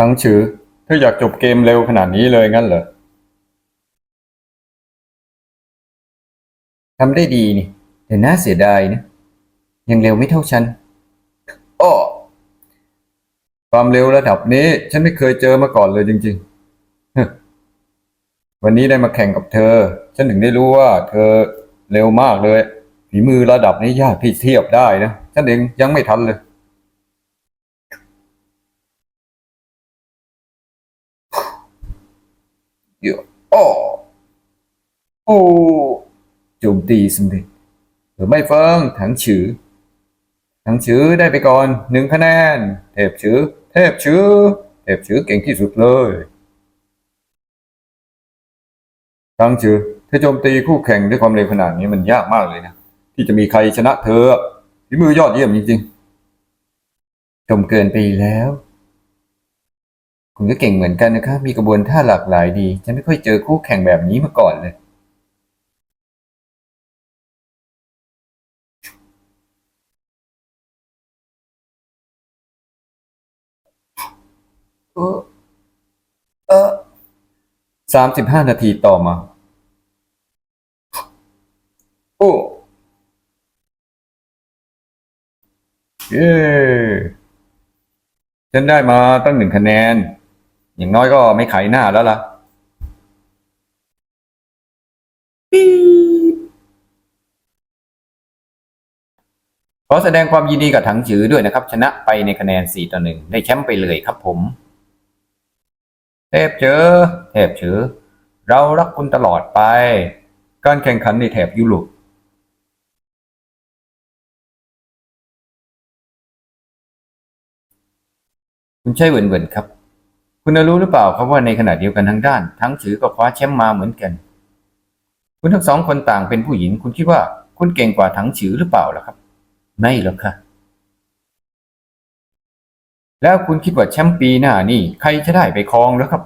ทั้งชื่อเธออยากจบเกมเร็วขนาดนี้เลยงั้นเหรอทำได้ดีนี่ แต่น่าเสียดายนะยังเร็วไม่เท่าฉันอ้อความเร็วระดับนี้ ฉันไม่เคยเจอมาก่อนเลยจริงๆ วันนี้ได้มาแข่งกับเธอ ฉันถึงได้รู้ว่า เธอเร็วมากเลยฝีมือระดับนี้ยากที่เทียบได้นะ ฉันเองยังไม่ทันเลย เดี๋ยวอ้อโอ้โจมตีสำเร็จหรือไม่เฟิงถังฉือทั้งชื่อได้ไปก่อนหนึ่งคะแนน เทพชื่อเทพชื่อเทพชื่อเก่งที่สุดเลยทั้งชื่อเธอโจมตีคู่แข่งด้วยความเร็วขนาดนี้มันยากมากเลยนะที่จะมีใครชนะเธอฝีมือยอดเยี่ยมจริงชมเกินไปแล้ว คุณก็เก่งเหมือนกันนะครับมีกระบวนท่าหลากหลายดี ฉันไม่ค่อยเจอคู่แข่งแบบนี้มาก่อนเลยๆเออ เออสามสิบห้านาทีต่อมา โอ้ เย้ฉันได้มาตั้งหนึ่งคะแนน อย่างน้อยก็ไม่ขายหน้าแล้วล่ะขอแสดงความยินดีกับถังจือด้วยนะครับ ชนะไปในคะแนน 4 ต่อ 1 ได้แชมป์ไปเลยครับผม เทพเจอเทพเจอเรารักคุณตลอดไป การแข่งขันในแถบยุโรปคุณใช่เหวินเหวินครับ คุณรู้หรือเปล่าครับว่าในขณะเดียวกันทางด้าน ทั้งถือก็คว้าแชมป์มาเหมือนกัน คุณทั้งสองคนต่างเป็นผู้หญิง คุณคิดว่าคุณเก่งกว่าทั้งฉือหรือเปล่าล่ะครับ ไม่หรอกค่ะ แล้วคุณคิดว่าแชมป์ปีหน้านี่ใครจะได้ไปครองแล้วครับ